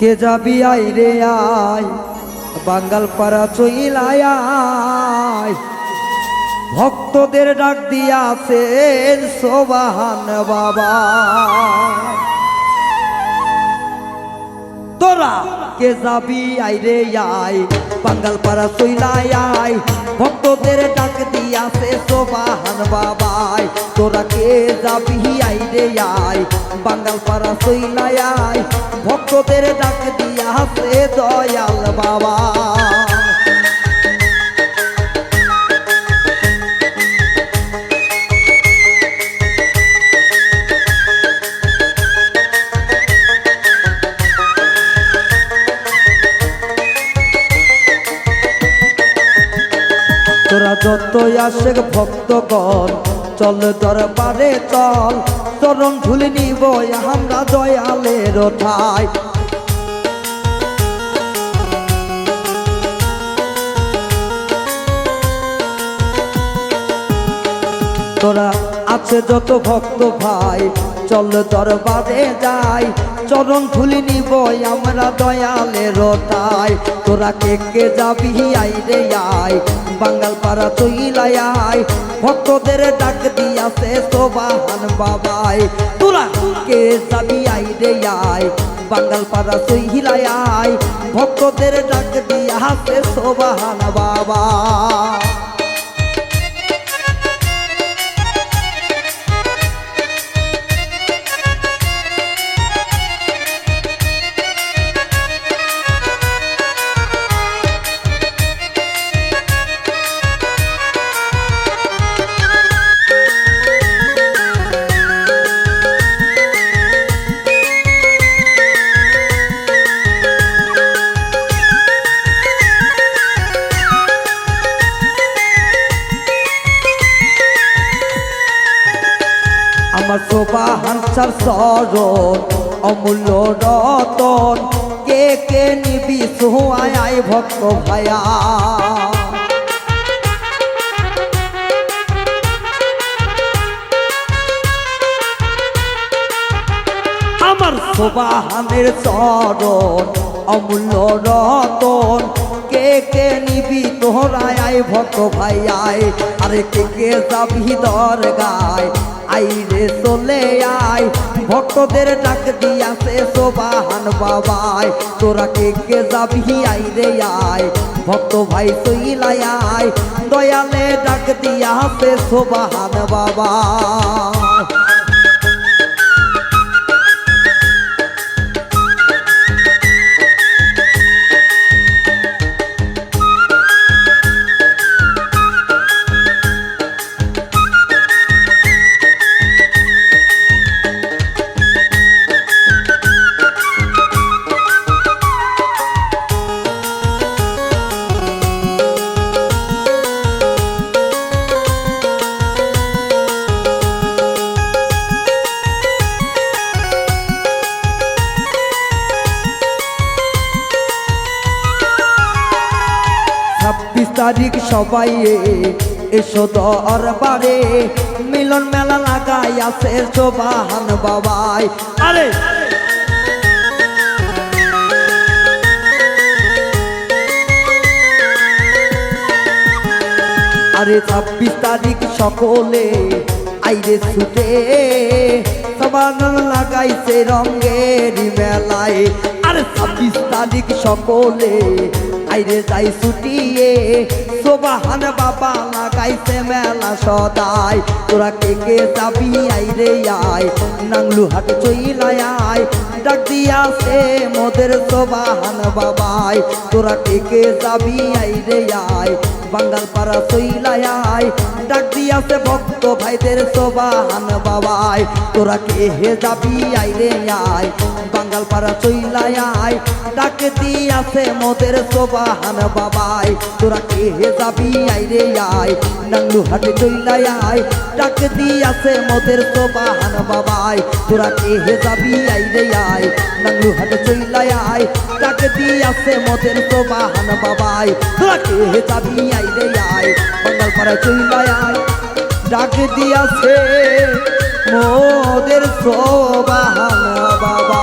কে যাবি আই রে আয়? বাঙ্গাল পাড়া চইলায় ভক্তদের ডাক দিয়াছেন সোবাহান বাবা। তোরা কে যাবি? আই রে আই বাঙ্গাল পাড়া চইলায় আই ভক্তদের ডাক দিয়াছে সোবাহান বাবাই। তোরা কে যাবি? আই রে আই বাঙ্গাল পাড়া চইলায় আই ভক্তদের ডাক দিয়াছে দয়াল তোরা যতই আসে ভক্তগণ, চল দরবারে চল, চরণ ধুলে নিব আমরা দয়ালের ঠাই। তোরা আছে যত ভক্ত ভাই, চল দরবারে যাই। চরণ ধুলি নিব আমরা দয়ালের তাই। তোরা কে কে যাবি আই রে আই? বাঙ্গাল পাড়া চইলাই আই। ভক্তদের ডাক দিয়াছে সোবাহান বাবাই। তোরা কে যাবি আই রে আই? বাঙ্গাল পাড়া চইলাই আই। ভক্তদের ডাক দিয়াছে সোবাহান বাবা আমার শোভা হানসার সরণ অমূল্য রতন, কে কে নিবি সোহায় ভক্ত ভায়া। আমার সোবাহানের চরণ অমূল্য রতন কে কে নিবি তোহরায়? আয় ভক্ত ভাই, আয়। আরে কে কে যাবি দর গায় আই রে চলে আয়। ভক্তদের ডাক দিয়াছে সোবাহান বাবাই তোরা কে কে যাবি? আই রে আয়। ভক্ত ভাই সইলাই আয়। দয়ালে ডাক দিয়াছে সোবাহান বাবা তারিখ সবাই এসো দরবারে। মিলন মেলা লাগাই আছে সোবাহান বাবাই। আরে! আরে ছাব্বিশ তারিখ সকলে আইরে ছুটে। সবান লাগাইছে রঙের মেলায়। আরে ছাব্বিশ তারিখ সকলে আইরে যাই ছুটিয়ে সোবাহান বাবা লাগাইছে মেলা সদাই। তোরা কে কে যাবি আইরে আয় নাংলু হাট চইলায় আয় ডাক দিয়াছে মোদের সোবাহান বাবাই, তোরা কে কে যাবি আইরে আয় বাঙ্গাল পাড়া চইলায় আয় ডাক দিয়াছে ভক্ত ভাইদের সোবাহান বাবাই। তোরা কে হে যাবি আইরে আয় বাঙ্গাল পাড়া চইলায় আয় ডাক দিয়াছে মোদের সোবাহান বাবাই, তোরা কে যাবি? আইরে আয় নাংলু হাটে চইলায় আয়। ডাক দিয়াছে মোদের সোবাহান বাবাই, তোরা কে যাবি? আইরে আয় নাংলু হাটে চইলায় আয়। ডাক দিয়াছে মোদের সোবাহান বাবাই, তোরা কে যাবি? আইরে আয় বাঙ্গাল পাড়া চইলায় আয়। ডাক দিয়াছে মোদের সোবাহান বাবা